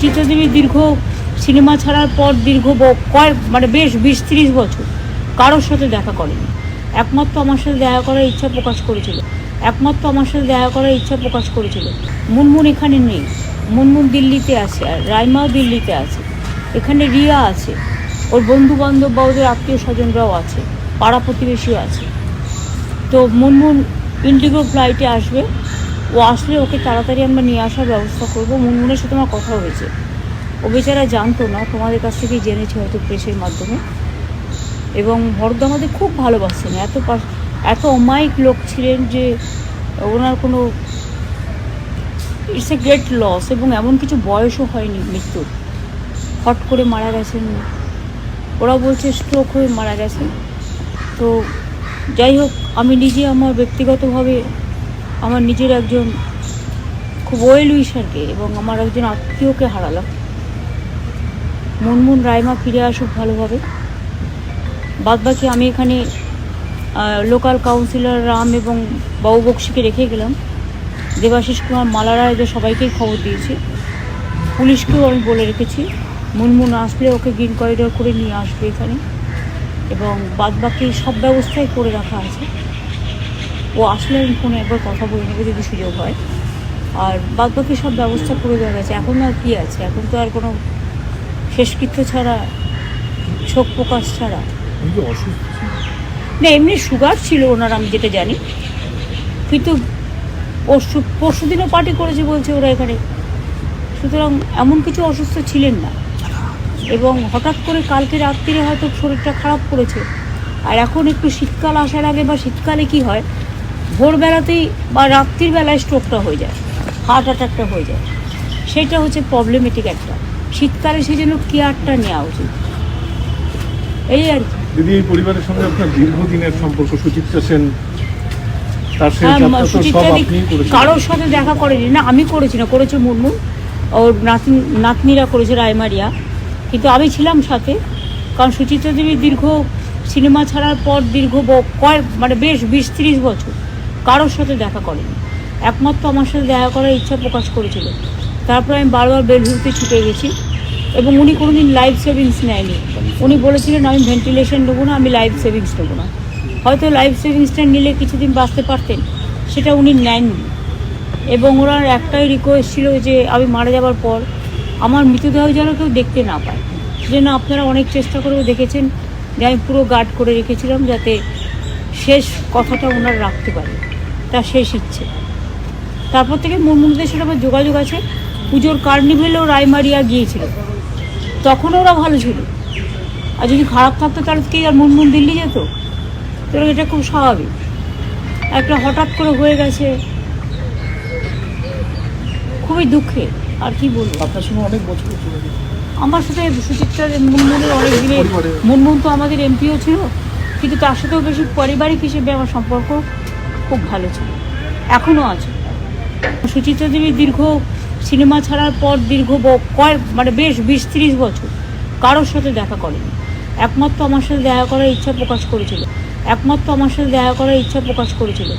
সুচিত্রা দেবী দীর্ঘ সিনেমা ছাড়ার পর দীর্ঘ কয়েক মানে বেশ বিশ ত্রিশ বছর কারোর সাথে দেখা করেনি। একমাত্র আমার সাথে দেখা করার ইচ্ছা প্রকাশ করেছিল। একমাত্র আমার সাথে দেখা করার ইচ্ছা প্রকাশ করেছিল। মুনমুন এখানে নেই। মুনমুন দিল্লিতে আছে আর রাইমাও দিল্লিতে আছে। এখানে রিয়া আছে। ওর বন্ধু বান্ধব বা ওদের আত্মীয় স্বজনরাও আছে। পাড়া প্রতিবেশীও আছে। তো মুনমুন ইন্ডিগো ফ্লাইটে আসবে। ও আসলে ওকে তাড়াতাড়ি আমরা নিয়ে আসার ব্যবস্থা করব। মুনমুনের সাথে আমার কথা হয়েছে। ও বেচারা জানতো না, তোমাদের কাছ থেকেই জেনেছে হয়তো প্রেসের মাধ্যমে। এবং হরদ আমাদের খুব ভালোবাসতেন। এত এত অমায়িক লোক ছিলেন যে ওনার কোনো ইটস এ গ্রেট লস এবং এমন কিছু বয়সও হয়নি মৃত্যুর। হট করে মারা গেছেন ওরা বলছে স্ট্রোক হয়ে মারা গেছেন তো যাই হোক, আমি নিজে আমার ব্যক্তিগতভাবে আমার নিজের একজন খুব ওয়েল উইশারকে এবং আমার একজন আত্মীয়কে হারালাম। মুনমুন রাইমা ফিরে আসুক ভালোভাবে। বাদবাকি আমি এখানে লোকাল কাউন্সিলর রাম এবং বাবু বক্সিকে রেখে গেলাম। দেবাশিস কুমার মালারা এদের সবাইকেই খবর দিয়েছি। পুলিশকেও আমি বলে রেখেছি, মুনমুন আসলে ওকে গ্রিন করিডোর করে নিয়ে আসবে এখানে। এবং বাদবাকি সব ব্যবস্থাই করে রাখা আছে। ও আসলে আমি ফোনে একবার কথা বলে নেব যদি সুযোগ হয়। আর বাদ বাকি সব ব্যবস্থা করে দেওয়া গেছে। এখন আর কী আছে? এখন তো আর কোনো শেষকৃত্য ছাড়া শোক প্রকাশ ছাড়া। না এমনি সুগার ছিল ওনার আমি যেটা জানি। কিন্তু পরশু পরশু দিনও পার্টি করেছে বলছে ওরা এখানে। সুতরাং এমন কিছু অসুস্থ ছিলেন না। এবং হঠাৎ করে কালকে রাত্রিরে হয়তো শরীরটা খারাপ করেছে। আর এখন একটু শীতকাল আসার আগে বা শীতকালে কি হয় ভোরবেলাতেই বা রাত্রির বেলায় স্ট্রোকটা হয়ে যায় হার্ট অ্যাটাকটা হয়ে যায়। সেটা হচ্ছে প্রবলেমেটিক একটা। শীতকালে সেই জন্য কেয়ারটা নেওয়া উচিত। এই আর কি। দিদি এই পরিবারের সঙ্গে আপনার দীর্ঘদিনের সম্পর্ক সুচিত্রা সেন হ্যাঁ, কারোর সাথে দেখা করেনি। না আমি করেছি না করেছে মুরমুর ওর নাতনি নাতনিরা করেছে রায়মারিয়া। কিন্তু আমি ছিলাম সাথে। কারণ সুচিত্রা দেবী দীর্ঘ সিনেমা ছাড়ার পর দীর্ঘ কয়েক মানে বেশ বিশ ত্রিশ বছর। কারোর সাথে দেখা করেনি। একমাত্র আমার সাথে দেখা করার ইচ্ছা প্রকাশ করেছিল। তারপর আমি বারবার বেলভিউতে ছুটে গেছি এবং উনি কোনো দিন লাইফ সেভিংস নেয়নি। উনি বলেছিলেন, আমি ভেন্টিলেশন নেব না, আমি লাইফ সেভিংস নেব না। হয়তো লাইফ সেভিংসটা নিলে কিছুদিন বাঁচতে পারতেন, সেটা উনি নেননি। এবং ওনার একটাই রিকোয়েস্ট ছিল যে, আমি মারা যাওয়ার পর আমার মৃতদেহ যেন কেউ দেখতে না পায়। সেজন্য আপনারা অনেক চেষ্টা করেও দেখেছেন যে আমি পুরো গার্ড করে রেখেছিলাম যাতে শেষ কথাটা ওনার রাখতে পারে। তার শেষ ইচ্ছে তারপর থেকে মুরমুনদের সাথে আমার যোগাযোগ আছে। পুজোর কার্নিভেলেও রায়মারিয়া গিয়েছিল। তখন ওরা ভালো ছিল। আর যদি খারাপ থাকতো তাহলে কি আর মুনমুন দিল্লি যেত? তো এটা খুব স্বাভাবিক। একটা হঠাৎ করে হয়ে গেছে। খুবই দুঃখে। আর কি বলব? আপনার সঙ্গে অনেক বছর আমার সাথে সুচিত্রা মুনমুনের অনেক দিনে মুনমুন তো আমাদের এমপিও ছিল। কিন্তু তার সাথেও বেশি পারিবারিক হিসেবে আমার সম্পর্ক খুব ভালো ছিল। এখনও আছে। সুচিত্রা দেবী দীর্ঘ সিনেমা ছাড়ার পর দীর্ঘ কয়েক মানে বেশ বিশ ত্রিশ বছর কারোর সাথে দেখা করেনি। একমাত্র আমার সাথে দেখা করার ইচ্ছা প্রকাশ করেছিল। একমাত্র আমার সাথে দেখা করার ইচ্ছা প্রকাশ করেছিল।